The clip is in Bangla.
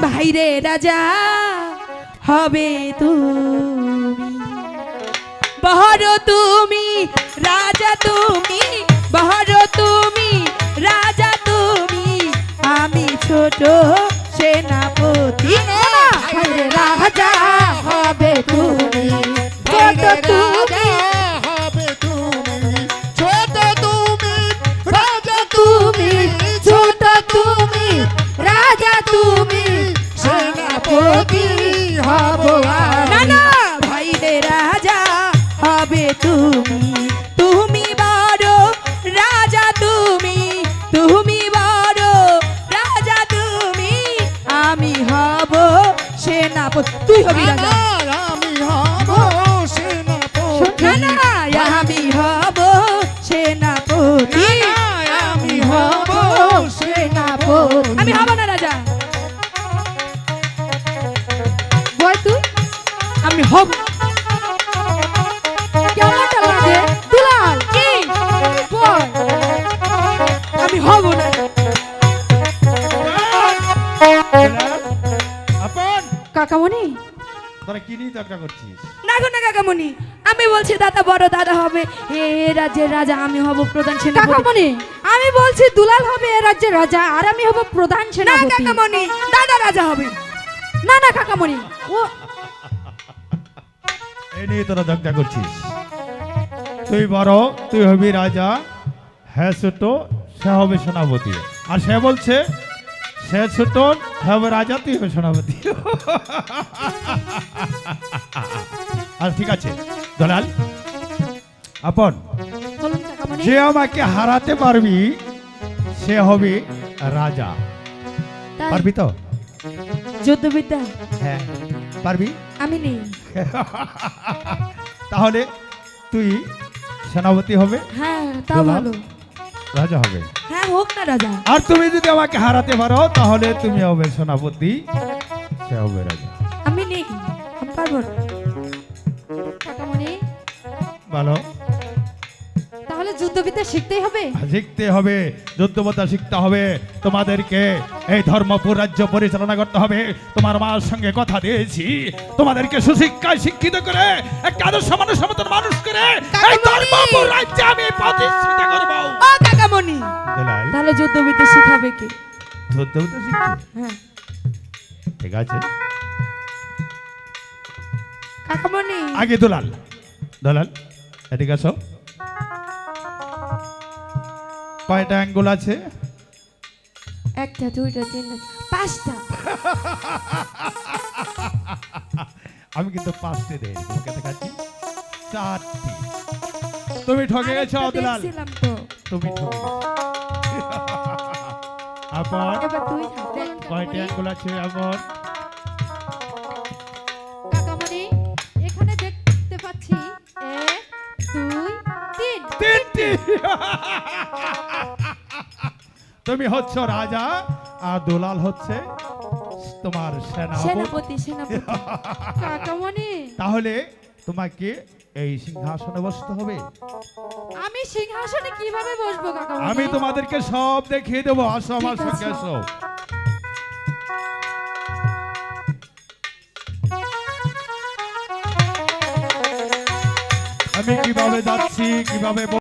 ভাইরে রাজা, হবে তুমি। বহর তুমি, রাজা তুমি, বহর তুমি, রাজা তুমি। আমি ছোট সেনাপতি। রাজা। তুমি তুমি বড় রাজা তুমি তুমি বড় রাজা তুমি আমি হব সেনাপতি। তুই হবি রাজা। আমি হব সেনাপতি। আমি হব সেনাপতি। আমি হব সেনাপতি। আমি হব না রাজা। বল তুই। আমি হব। কাকামণি? তোরা কি নিয়ে চর্চা করছিস? না গো না কাকামণি। আমি বলছি দাদা বড় দাদা হবে এ রাজ্যের রাজা আমি হব প্রধান সেনাপতি। কাকামণি! আমি বলছি দুলাল হবে এ রাজ্যের রাজা আর আমি হব প্রধান সেনাপতি। না কাকামণি! দাদা রাজা হবে। না না কাকামণি। ও! এই নিয়ে তোরা চর্চা করছিস। তুই বড় তুই হবি রাজা হ্যাঁ ছোট সে হবে সেনাপতি। আর সে বলছে সে ছোট সে হবে রাজা তুই হবে সেনাপতি আর ঠিক আছে দলাল আপন কাকামণি যে আমাকে হারাতে পারবি সে হবে রাজা? পারবি তো? যুদ্ধবিদ্যা? হ্যাঁ পারবি? আমি নেই। তাহলে তুই সেনাপতি হবে? হ্যাঁ তা ভালো। রাজা হবে। হ্যাঁ হোক না রাজা। আর তুমি যদি আমাকে হারাতে পারো তাহলে তুমি হবে সেনাপতি। সে হবে রাজা। আমি নেই আমি পারব না। কাকামণি ভালো তাহলে যুদ্ধবিদ্যা শিখতেই হবে? শিখতে হবে যুদ্ধবতা শিখতে হবে। তোমাদেরকে এই ধর্মপুর রাজ্য পরিচালনা করতে হবে। তোমার মার সঙ্গে কথা দিয়েছি। তোমাদেরকে সুশিক্ষায় শিক্ষিত করে একটা আদর্শ মানুষ মতন মানুষ করে এই ধর্মপুর রাজ্যে আমি প্রতিষ্ঠিত করব। দুলাল তাহলে যুদ্ধবিদ্যা শিখাবে কি? যুদ্ধবতা শিখবে হ্যাঁ। ঠিক আছে। কাকামণি। আগে দুলাল। দুলাল এদিকে আসো। কয়টা অ্যাঙ্গুল আছে। একটা দুইটা তিনটা পাঁচটা। আমি কিন্তু পাঁচটি দেই তোমাকে দেখাচ্ছি। চারটি। তুমি ঠকে গেছো অদলাল। তুমি আবার কয়টি অ্যাঙ্গুল আছে আবার? কাকামণি এখানে দেখতে পাচ্ছি এক দুই তিন। তিনটি। তুমি হচ্ছ রাজা আর দুলাল হচ্ছে তোমার সেনাপতি। সেনাপতি সেনাপতি। কাকামণি। তাহলে তোমাকে এই সিংহাসনে বসতে হবে। আমি সিংহাসনে কীভাবে বসবো কাকা আমি তোমাদেরকে সব দেখিয়ে দেবো। আসো আমার সঙ্গে আসো। আমি কীভাবে যাচ্ছি কীভাবে